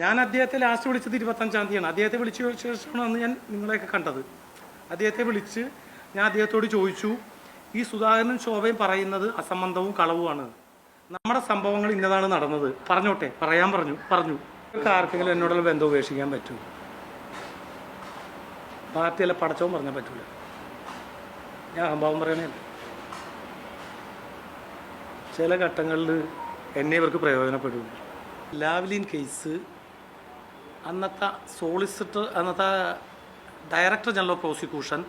ഞാൻ അദ്ദേഹത്തെ ലാസ്റ്റ് വിളിച്ചത് ഇരുപത്തഞ്ചാം തീയതിയാണ്. അദ്ദേഹത്തെ വിളിച്ച ശേഷമാണ് അന്ന് ഞാൻ നിങ്ങളെയൊക്കെ കണ്ടത്. അദ്ദേഹത്തെ വിളിച്ച് ഞാൻ അദ്ദേഹത്തോട് ചോദിച്ചു ഈ സുധാകരനും ശോഭയും പറയുന്നത് അസംബന്ധവും കളവുമാണ്. നമ്മുടെ സംഭവങ്ങൾ ഇന്നതാണ് നടന്നത്. പറഞ്ഞോട്ടെ പറയാൻ പറഞ്ഞു പറഞ്ഞു. ആർക്കെങ്കിലും എന്നോടുള്ള ബന്ധം ഉപേക്ഷിക്കാൻ പറ്റൂ. പാർട്ടിയല്ല പടച്ചവും പറഞ്ഞാൽ പറ്റൂല. ഞാൻ അഹംഭാവം പറയണേ ചില ഘട്ടങ്ങളിൽ എന്നെ ഇവർക്ക് പ്രയോജനപ്പെടും. ലാവ്ലിൻ കേസ് അന്നത്തെ സോളിസിറ്റർ അന്നത്തെ director general of prosecution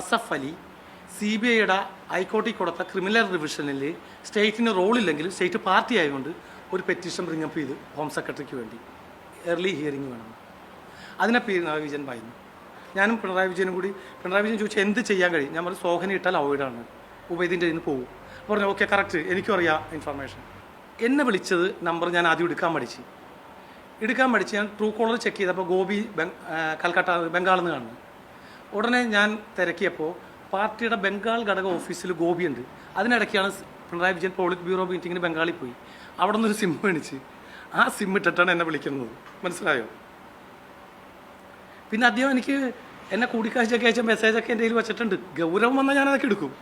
Asaf Ali C B ഐയുടെ ഹൈക്കോടതി കൊടുത്ത ക്രിമിനൽ റിവിഷനിൽ സ്റ്റേറ്റിന് റോളില്ലെങ്കിൽ സ്റ്റേറ്റ് പാർട്ടി ആയതുകൊണ്ട് ഒരു പെറ്റീഷൻ ബ്രിങ്ങപ്പ് ചെയ്ത് ഹോം സെക്രട്ടറിക്ക് വേണ്ടി എർലി ഹിയറിംഗ് വേണം. അതിനെ പിണറായി വിജയൻ പറയുന്നു. ഞാനും പിണറായി വിജയനും കൂടി പിണറായി വിജയൻ ചോദിച്ചാൽ എന്ത് ചെയ്യാൻ കഴിയും? ഞാൻ പറഞ്ഞു സോഹന ഇട്ടാൽ അവോയ്ഡാണ് ഉപേദിന്റെ ഇതിന് പോകും പറഞ്ഞു ഓക്കെ കറക്റ്റ് എനിക്കും അറിയാം ഇൻഫർമേഷൻ എന്നെ വിളിച്ചത് നമ്പർ ഞാൻ ആദ്യം എടുക്കാൻ പഠിച്ചു. എടുക്കാൻ പഠിച്ച് ഞാൻ ട്രൂ കോളർ ചെക്ക് ചെയ്തപ്പോൾ ഗോപി കൽക്കട്ട ബംഗാളിൽ നിന്ന് കാണുന്നു. ഉടനെ ഞാൻ തിരക്കിയപ്പോൾ പാർട്ടിയുടെ ബംഗാൾ ഘടക ഓഫീസിൽ ഗോപിയുണ്ട്. അതിനിടയ്ക്കാണ് പിണറായി വിജയൻ പോളിറ്റ് ബ്യൂറോ മീറ്റിങ്ങിന് ബംഗാളിൽ പോയി. അവിടെ നിന്നൊരു സിം മേടിച്ച് ആ സിം ഇട്ടിട്ടാണ് എന്നെ വിളിക്കുന്നത്. മനസ്സിലായോ? പിന്നെ അദ്ദേഹം എനിക്ക് എന്നെ കൂടിക്കാഴ്ചയൊക്കെ അയച്ച മെസ്സേജൊക്കെ എന്റെ കയ്യിൽ വെച്ചിട്ടുണ്ട്. ഗൗരവം വന്നാൽ ഞാൻ അതൊക്കെ എടുക്കും.